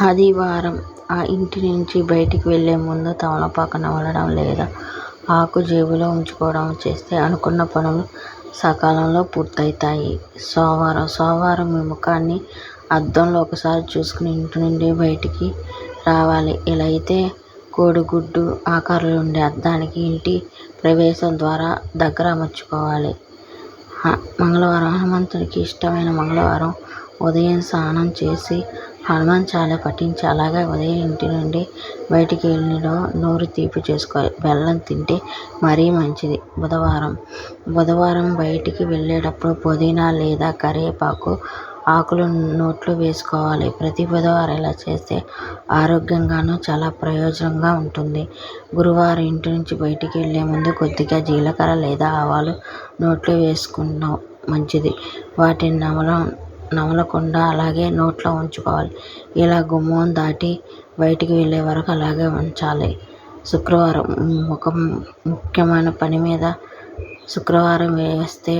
ఆదివారం ఆ ఇంటి నుంచి బయటికి వెళ్ళే ముందు తమలపాకు నమలడం లేదా ఆకు జేబులో ఉంచుకోవడం చేస్తే అనుకున్న పనులు సకాలంలో పూర్తవుతాయి. సోమవారం సోమవారం మీ ముఖాన్ని అద్దంలో ఒకసారి చూసుకుని ఇంటి నుండి బయటికి రావాలి. ఇలా అయితే కోడిగుడ్డు ఆకారంలో ఉండే అద్దానికి ఇంటి ప్రవేశం ద్వారా దగ్గర అమర్చుకోవాలి. మంగళవారం హనుమంతుడికి ఇష్టమైన మంగళవారం ఉదయం స్నానం చేసి హనుమాన్ చాలీసా పఠించి అలాగే ఉదయం ఇంటి నుండి బయటికి వెళ్ళేటప్పుడు నోరు తీపి చేసుకోవాలి. బెల్లం తింటే మరీ మంచిది. బుధవారం బుధవారం బయటికి వెళ్ళేటప్పుడు పుదీనా లేదా కరివేపాకు ఆకులు నోట్లో వేసుకోవాలి. ప్రతి బుధవారం ఇలా చేస్తే ఆరోగ్యంగానూ చాలా ప్రయోజనంగా ఉంటుంది. గురువారం ఇంటి నుంచి బయటికి వెళ్ళే ముందు కొద్దిగా జీలకర్ర లేదా ఆవాలు నోట్లో వేసుకోవడం మంచిది. వాటిని నమలకుండా అలాగే నోట్లో ఉంచుకోవాలి. ఇలా గుమ్మం దాటి బయటికి వెళ్ళే వరకు అలాగే ఉంచాలి. శుక్రవారం ఒక ముఖ్యమైన పని మీద శుక్రవారం వేస్తే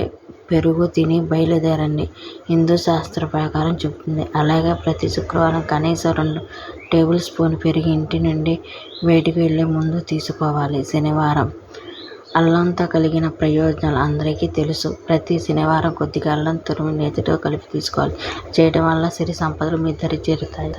పెరుగు తిని బయలుదేరండి హిందూ శాస్త్ర ప్రకారం చెబుతుంది. అలాగే ప్రతి శుక్రవారం కనీసం రెండు టేబుల్ స్పూన్ పెరుగు ఇంటి నుండి బయటికి వెళ్ళే ముందు తీసుకోవాలి. శనివారం అల్లంతో కలిగిన ప్రయోజనాలు అందరికీ తెలుసు. ప్రతి శనివారం కొద్దిగా అల్లం తురుము నేతితో కలిపి తీసుకోవాలి. చేయడం వల్ల సిరి సంపదలు మీ దరి చేరుతాయి